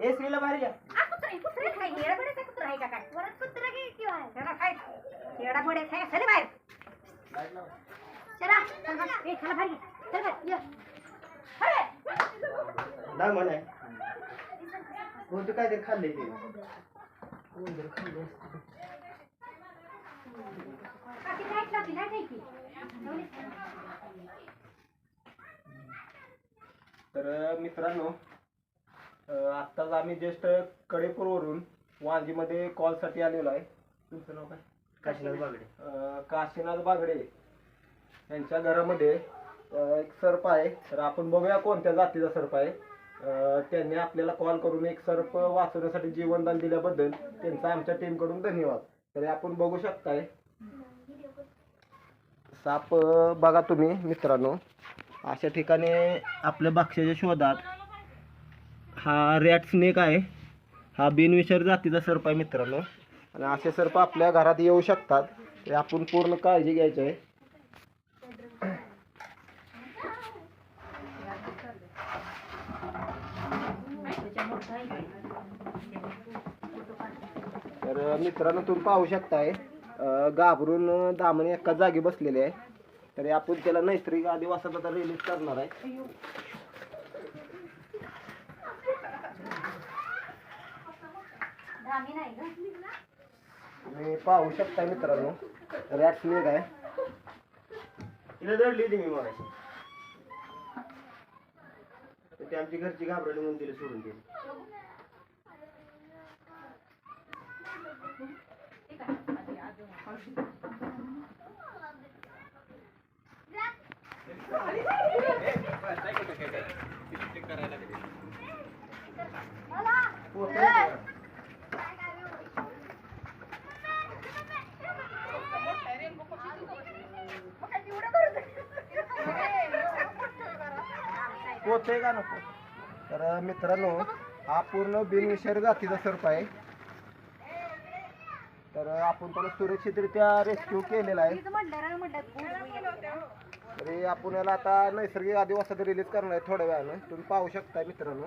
ए श्रीला बाहेर घ्या नाही म्हणे कोणतं काय ते खाल्ले ते कोणतं खाल्ले तर मित्रांनो आत्ताच आम्ही जस्ट कडेपूरवरून वांजीमध्ये कॉलसाठी आलेलो आहे. तुमचं नाव काय? काशीनाथ बागडे. काशीनाथ बागडे यांच्या घरामध्ये एक सर्प आहे. तर आपण बघूया कोणत्या जातीचा सर्प आहे. त्यांनी आपल्याला कॉल करून एक सर्प वाचवण्यासाठी जीवनदान दिल्याबद्दल त्यांचा आमच्या टीमकडून धन्यवाद. तर आपण बघू शकताय. साप बघा तुम्ही मित्रांनो. अशा ठिकाणी आपल्या बक्षाच्या शोधात. हा रॅट स्नेक आहे. हा बिनविषारी जातीचा सर्प आहे मित्रांनो. आणि असे सर्प आपल्या घरात येऊ शकतात. ते आपण पूर्ण काळजी घ्यायची आहे. तर मित्रांनो तुम्ही पाहू शकताय घाबरून अं, दामणे एका जागी बसलेले आहे. तरी आपण त्याला नैसर्गिक आदिवासात आता रिलीज करणार आहे. तुम्ही पाहू शकता मित्रांनो रॅट स्नेक आहे तिला दडली होती मी मागाशी. तर ते आमची घरची घाबरली म्हणून तिला सोडून दिली. पोते का? का नको? तर मित्रांनो हा पूर्ण बिनविषारी जातीचा सर्प आहे. तर आपण त्याला सुरक्षितरित्या रेस्क्यू केलेला आहे. तरी आपण याला आता नैसर्गिक आदिवासात रिलीज करणार आहे थोड्या वेळानं. तुम्ही पाहू शकता मित्रांनो.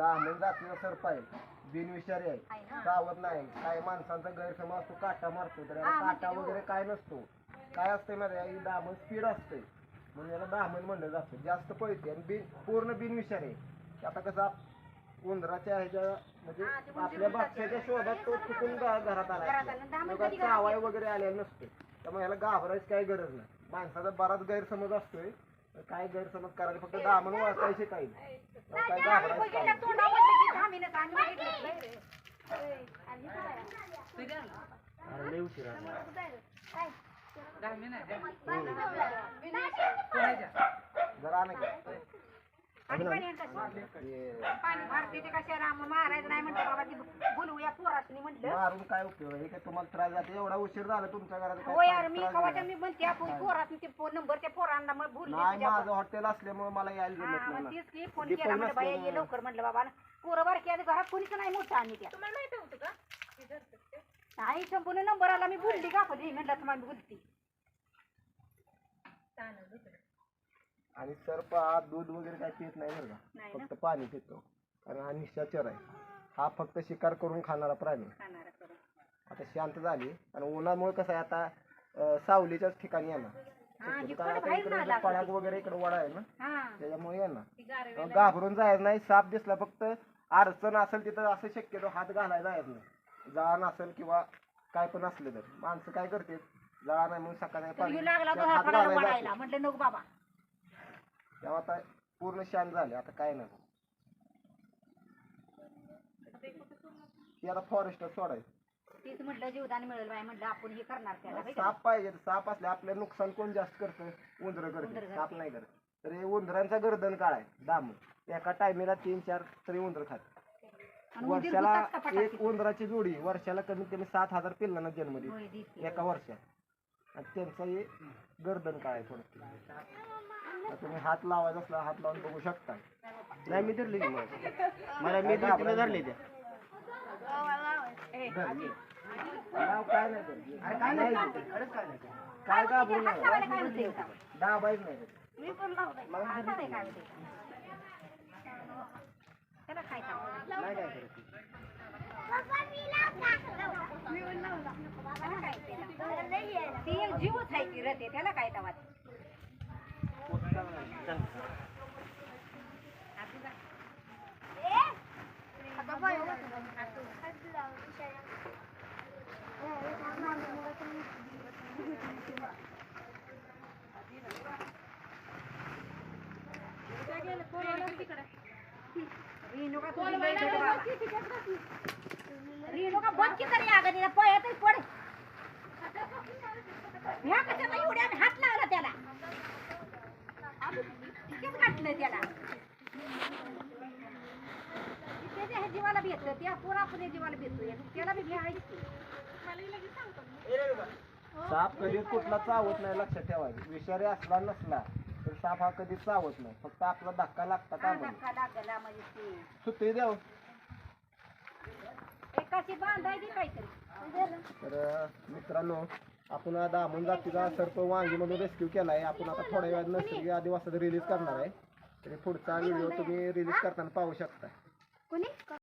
दामन जातीचा सर्प आहे बिनविषारी आहे. आहे? चावत नाही. काही माणसांचा गैरसमज असतो काटा मारतो तर याला हा, म्हणजे काटा हो. वगैरे काय नसतो. काय असतंय माहिती आहे दामन स्पीड असते म्हणून याला दामन म्हणलं जातं. जास्त पळते आणि बिन पूर्ण बिनविषारी आहे. आता कसं आप- उंदराच्या ह्याच्या म्हणजे हा, ते उंदीर आपल्या बादशाच्या शोधात तो चुकून घ- घरात आला घरात आला. दामन तेव्हा कधी घरात चावाय वगैरे आलेला नसतो त्यामुळे याला घाबरायची काही गरज नाही. माणसाचा बराच गैरसमज असतोय. काय गैरसमज करायला फक्त दामन वाचायचे काही नाही. काय घाबरायचं लय उशीर आला. जरा आणा की. पाणी मारते ते कशाला मग मारायचं नाही म्हणलं बाबा ती बोलवूया पोरासनी म्हटलं मारून काय उपयोग आहे? हे काय तुम्हाला त्रास जाते एवढा उशीर झाला तुमच्या घरात काय हो यार त्रास मी झाला? कवाच्या मी म्हणते आपण पोरासनी ते फोन नंबर त्या पोरांना मग बोलले नाही तुझ्या माझं हॉटेल असल्यामुळे मला यायला जमत हा, नाही मग ना. तेच की फोन दीपक केला म्हणलं बाई ये. लवकर म्हणलं बाबा पोरं बारकी आता घरात कोणीच नाही मोठं आणि त्या. नाही संपूर्ण नंबर आला मी बोलली का कधी म्हणलं तुम्हाला बोलती. आणि सर्प हा दूध वगैरे काय पित नाही बरं नाही का ना? फक्त पाणी पितो. कारण हा निशाचर आहे. हा फक्त शिकार करून खाणारा प्राणी. आहे. खाणारा करून. आता शांत झाली. आणि उन्हामुळे कसं आहे आता अं, सावलीच्याच ठिकाणी येणार. हा, आता बाहेर इकडे ना जो वगैरे इकडे वडा आहे ना. हा. त्याच्यामुळे येणार. ती मग घाबरून जायचं नाही. साप दिसला फक्त अडचण असेल तिथं असं शक्यतो हात घालायला जायचं नाही. जळण असेल किंवा काय पण असलं तर. माणसं काय करते जळा नाही म्हणून सकाळी तर पाणी लागला त्यात तो हात हाताला घालायला पडायला. म्हटलं नको बाबा. तेव्हा आता पूर्ण शांत झाले आता काय नाही. याला फॉरेस्ट सोडायचं. तीच म्हटलं जीवदान मिळेल बाय म्हटलं आपण हे करणार त्याला बघ. साप पाहिजे साप असले आपलं नुकसान कोण जास्त करतं? उंदर उंदरं करते. करते. साप नाही करत. तर हे उंदरांचा गर्दन काळ आहे दामून एका टायमीला तीन चार तरी उंदर खात आणि उंदीर वर्षाला का एक उंदराची जोडी वर्षाला कमीत कमी सात हजार पिल्लांना जन्म देते. होय, देते. एका वर्षात. आणि त्यांचं हे गर्दन आहे थोडं. तुम्ही हात लावायचा असला हात लावून बघू शकता नाही मी धरली मला मी धरली धरली त्या धरली. नाव काय नाही धरली. काय नाही काय नाही काय का? दाबायच नाही मी पण लावते हात लावायला काय होतंय का? त्याला काय काम? नाही काय करत ती. त्याला काय त्याला? ती एक जीवच आहे ती रते त्याला काय तवा रेणुका तुझी लई धड बाबा. रेणुका बंद की तरी अगं तिला पळतच पड ह्या कशाला जीवाला पुणे त्याला बी घ्यायची साप कधी कुठला चावत नाही लक्षात ठेवायचं. विषारी असला नसला तर साप हा कधी चावत नाही. फक्त आपला धक्का लागता का म्हणून. धक्का लागला म्हणजे ते. सुट्टी द्याव एकाशी बांधायची काहीतरी. तर अं, मित्रांनो आपण आता दामून जातीचा सर्प वांगीमधून रेस्क्यू केला आहे आपण आता थोड्या वेळात नैसर्गिक आदिवासात रिलीज करणार आहे. तरी पुढचा व्हिडिओ तुम्ही रिलीज करताना पाहू शकता.